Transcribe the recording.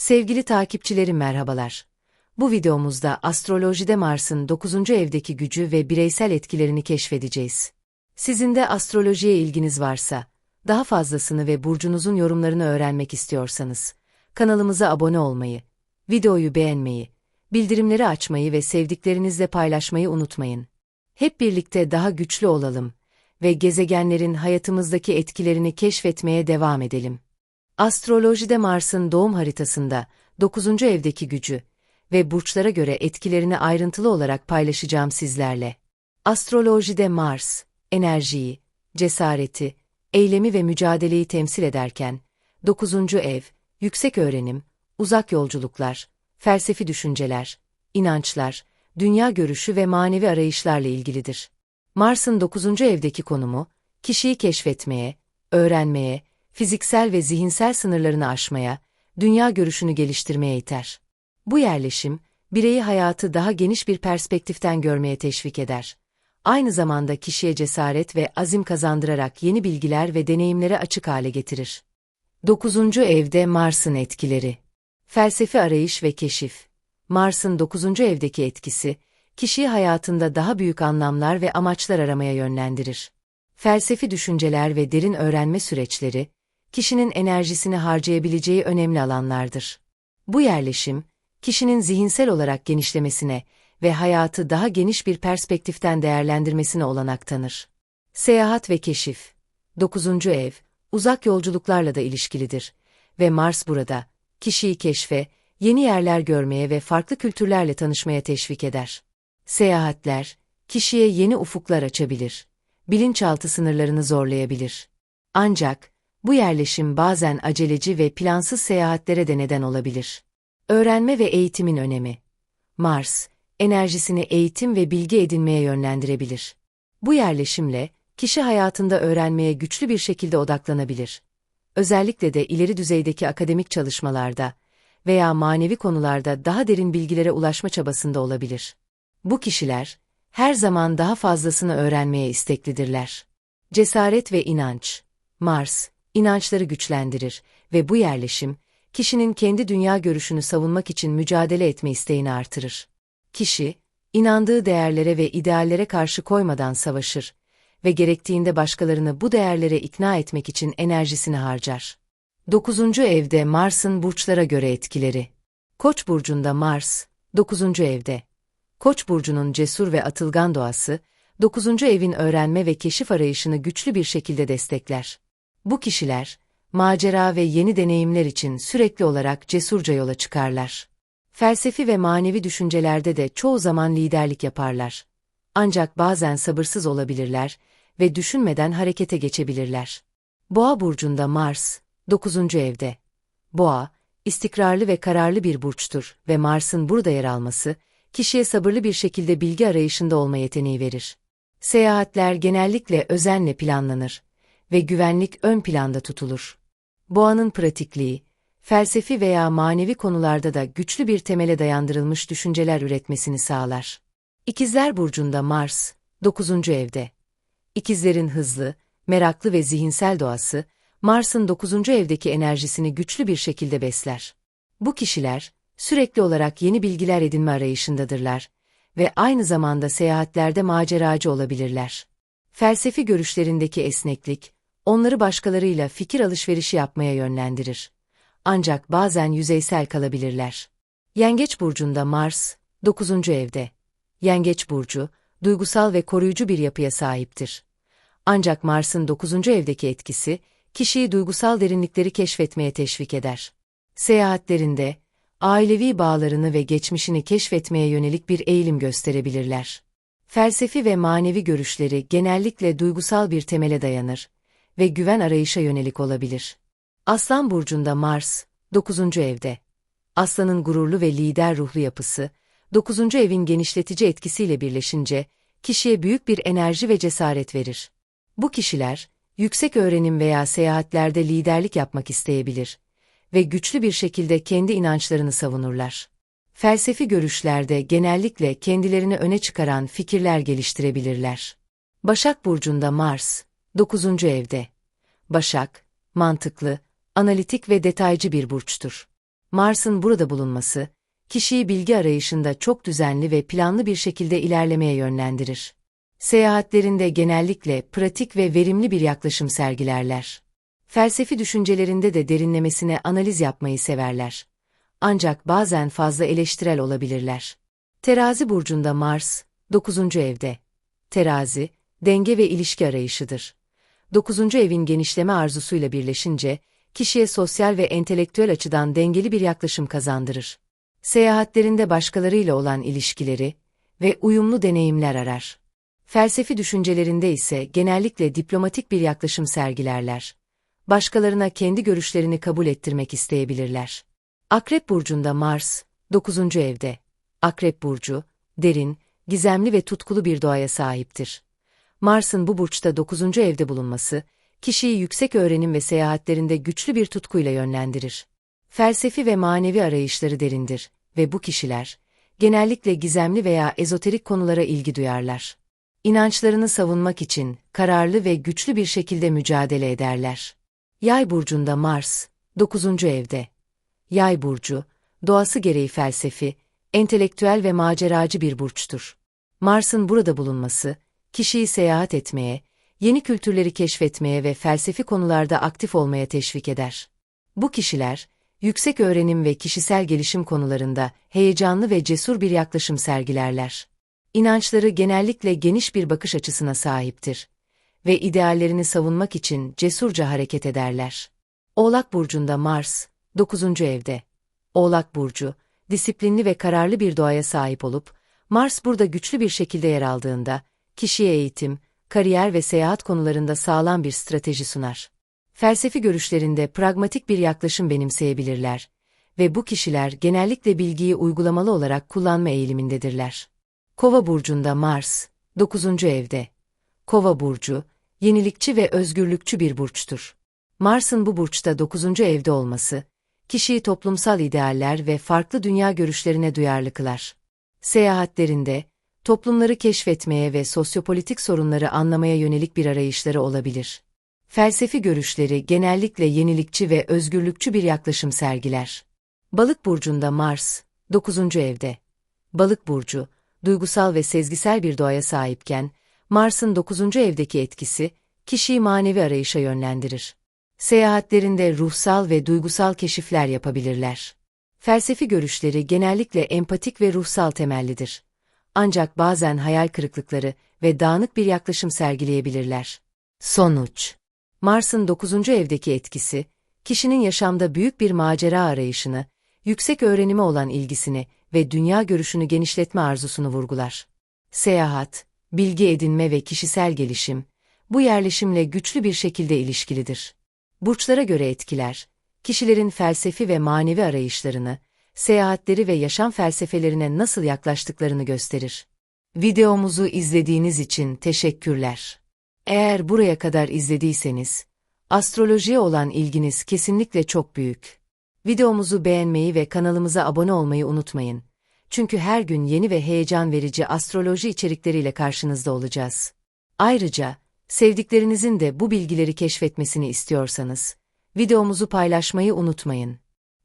Sevgili takipçilerim merhabalar. Bu videomuzda astrolojide Mars'ın 9. evdeki gücü ve bireysel etkilerini keşfedeceğiz. Sizin de astrolojiye ilginiz varsa, daha fazlasını ve burcunuzun yorumlarını öğrenmek istiyorsanız, kanalımıza abone olmayı, videoyu beğenmeyi, bildirimleri açmayı ve sevdiklerinizle paylaşmayı unutmayın. Hep birlikte daha güçlü olalım ve gezegenlerin hayatımızdaki etkilerini keşfetmeye devam edelim. Astrolojide Mars'ın doğum haritasında 9. evdeki gücü ve burçlara göre etkilerini ayrıntılı olarak paylaşacağım sizlerle. Astrolojide Mars, enerjiyi, cesareti, eylemi ve mücadeleyi temsil ederken, 9. ev, yüksek öğrenim, uzak yolculuklar, felsefi düşünceler, inançlar, dünya görüşü ve manevi arayışlarla ilgilidir. Mars'ın 9. evdeki konumu, kişiyi keşfetmeye, öğrenmeye, fiziksel ve zihinsel sınırlarını aşmaya, dünya görüşünü geliştirmeye iter. Bu yerleşim, bireyi hayatı daha geniş bir perspektiften görmeye teşvik eder. Aynı zamanda kişiye cesaret ve azim kazandırarak yeni bilgiler ve deneyimlere açık hale getirir. 9. Evde Mars'ın etkileri Felsefi arayış ve keşif Mars'ın 9. evdeki etkisi, kişiyi hayatında daha büyük anlamlar ve amaçlar aramaya yönlendirir. Felsefi düşünceler ve derin öğrenme süreçleri, kişinin enerjisini harcayabileceği önemli alanlardır. Bu yerleşim, kişinin zihinsel olarak genişlemesine ve hayatı daha geniş bir perspektiften değerlendirmesine olanak tanır. Seyahat ve keşif 9. ev, uzak yolculuklarla da ilişkilidir ve Mars burada, kişiyi keşfe, yeni yerler görmeye ve farklı kültürlerle tanışmaya teşvik eder. Seyahatler, kişiye yeni ufuklar açabilir, bilinçaltı sınırlarını zorlayabilir. Ancak, bu yerleşim bazen aceleci ve plansız seyahatlere de neden olabilir. Öğrenme ve eğitimin önemi. Mars, enerjisini eğitim ve bilgi edinmeye yönlendirebilir. Bu yerleşimle, kişi hayatında öğrenmeye güçlü bir şekilde odaklanabilir. Özellikle de ileri düzeydeki akademik çalışmalarda veya manevi konularda daha derin bilgilere ulaşma çabasında olabilir. Bu kişiler, her zaman daha fazlasını öğrenmeye isteklidirler. Cesaret ve inanç. Mars, inançları güçlendirir ve bu yerleşim, kişinin kendi dünya görüşünü savunmak için mücadele etme isteğini artırır. Kişi, inandığı değerlere ve ideallere karşı koymadan savaşır ve gerektiğinde başkalarını bu değerlere ikna etmek için enerjisini harcar. 9. evde Mars'ın burçlara göre etkileri. Koç burcunda Mars, 9. evde. Koç burcunun cesur ve atılgan doğası, 9. evin öğrenme ve keşif arayışını güçlü bir şekilde destekler. Bu kişiler, macera ve yeni deneyimler için sürekli olarak cesurca yola çıkarlar. Felsefi ve manevi düşüncelerde de çoğu zaman liderlik yaparlar. Ancak bazen sabırsız olabilirler ve düşünmeden harekete geçebilirler. Boğa burcunda Mars, 9. evde. Boğa, istikrarlı ve kararlı bir burçtur ve Mars'ın burada yer alması, kişiye sabırlı bir şekilde bilgi arayışında olma yeteneği verir. Seyahatler genellikle özenle planlanır ve güvenlik ön planda tutulur. Boğanın pratikliği, felsefi veya manevi konularda da güçlü bir temele dayandırılmış düşünceler üretmesini sağlar. İkizler Burcu'nda Mars, 9. evde. İkizlerin hızlı, meraklı ve zihinsel doğası, Mars'ın 9. evdeki enerjisini güçlü bir şekilde besler. Bu kişiler, sürekli olarak yeni bilgiler edinme arayışındadırlar ve aynı zamanda seyahatlerde maceracı olabilirler. Felsefi görüşlerindeki esneklik, onları başkalarıyla fikir alışverişi yapmaya yönlendirir. Ancak bazen yüzeysel kalabilirler. Yengeç burcunda Mars, 9. evde. Yengeç burcu, duygusal ve koruyucu bir yapıya sahiptir. Ancak Mars'ın 9. evdeki etkisi, kişiyi duygusal derinlikleri keşfetmeye teşvik eder. Seyahatlerinde, ailevi bağlarını ve geçmişini keşfetmeye yönelik bir eğilim gösterebilirler. Felsefi ve manevi görüşleri genellikle duygusal bir temele dayanır ve güven arayışa yönelik olabilir. Aslan burcunda Mars, 9. evde. Aslanın gururlu ve lider ruhlu yapısı, 9. evin genişletici etkisiyle birleşince, kişiye büyük bir enerji ve cesaret verir. Bu kişiler, yüksek öğrenim veya seyahatlerde liderlik yapmak isteyebilir ve güçlü bir şekilde kendi inançlarını savunurlar. Felsefi görüşlerde genellikle kendilerini öne çıkaran fikirler geliştirebilirler. Başak Burcu'nda Mars, 9. evde. Başak, mantıklı, analitik ve detaycı bir burçtur. Mars'ın burada bulunması, kişiyi bilgi arayışında çok düzenli ve planlı bir şekilde ilerlemeye yönlendirir. Seyahatlerinde genellikle pratik ve verimli bir yaklaşım sergilerler. Felsefi düşüncelerinde de derinlemesine analiz yapmayı severler. Ancak bazen fazla eleştirel olabilirler. Terazi burcunda Mars, 9. evde. Terazi, denge ve ilişki arayışıdır. 9. evin genişleme arzusuyla birleşince, kişiye sosyal ve entelektüel açıdan dengeli bir yaklaşım kazandırır. Seyahatlerinde başkalarıyla olan ilişkileri ve uyumlu deneyimler arar. Felsefi düşüncelerinde ise genellikle diplomatik bir yaklaşım sergilerler. Başkalarına kendi görüşlerini kabul ettirmek isteyebilirler. Akrep burcunda Mars, 9. evde. Akrep burcu, derin, gizemli ve tutkulu bir doğaya sahiptir. Mars'ın bu burçta 9. evde bulunması, kişiyi yüksek öğrenim ve seyahatlerinde güçlü bir tutkuyla yönlendirir. Felsefi ve manevi arayışları derindir ve bu kişiler, genellikle gizemli veya ezoterik konulara ilgi duyarlar. İnançlarını savunmak için kararlı ve güçlü bir şekilde mücadele ederler. Yay burcunda Mars, 9. evde. Yay burcu, doğası gereği felsefi, entelektüel ve maceracı bir burçtur. Mars'ın burada bulunması, kişiyi seyahat etmeye, yeni kültürleri keşfetmeye ve felsefi konularda aktif olmaya teşvik eder. Bu kişiler, yüksek öğrenim ve kişisel gelişim konularında heyecanlı ve cesur bir yaklaşım sergilerler. İnançları genellikle geniş bir bakış açısına sahiptir ve ideallerini savunmak için cesurca hareket ederler. Oğlak burcunda Mars, 9. evde. Oğlak burcu, disiplinli ve kararlı bir doğaya sahip olup, Mars burada güçlü bir şekilde yer aldığında, kişiye eğitim, kariyer ve seyahat konularında sağlam bir strateji sunar. Felsefi görüşlerinde pragmatik bir yaklaşım benimseyebilirler ve bu kişiler genellikle bilgiyi uygulamalı olarak kullanma eğilimindedirler. Kova burcunda Mars, 9. evde. Kova burcu, yenilikçi ve özgürlükçü bir burçtur. Mars'ın bu burçta 9. evde olması, kişiyi toplumsal idealler ve farklı dünya görüşlerine duyarlı kılar. Seyahatlerinde, toplumları keşfetmeye ve sosyopolitik sorunları anlamaya yönelik bir arayışları olabilir. Felsefi görüşleri genellikle yenilikçi ve özgürlükçü bir yaklaşım sergiler. Balık burcunda Mars, 9. evde. Balık burcu, duygusal ve sezgisel bir doğaya sahipken, Mars'ın 9. evdeki etkisi, kişiyi manevi arayışa yönlendirir. Seyahatlerinde ruhsal ve duygusal keşifler yapabilirler. Felsefi görüşleri genellikle empatik ve ruhsal temellidir. Ancak bazen hayal kırıklıkları ve dağınık bir yaklaşım sergileyebilirler. Sonuç Mars'ın 9. evdeki etkisi, kişinin yaşamda büyük bir macera arayışını, yüksek öğrenime olan ilgisini ve dünya görüşünü genişletme arzusunu vurgular. Seyahat, bilgi edinme ve kişisel gelişim, bu yerleşimle güçlü bir şekilde ilişkilidir. Burçlara göre etkiler, kişilerin felsefi ve manevi arayışlarını, seyahatleri ve yaşam felsefelerine nasıl yaklaştıklarını gösterir. Videomuzu izlediğiniz için teşekkürler. Eğer buraya kadar izlediyseniz, astrolojiye olan ilginiz kesinlikle çok büyük. Videomuzu beğenmeyi ve kanalımıza abone olmayı unutmayın. Çünkü her gün yeni ve heyecan verici astroloji içerikleriyle karşınızda olacağız. Ayrıca, sevdiklerinizin de bu bilgileri keşfetmesini istiyorsanız, videomuzu paylaşmayı unutmayın.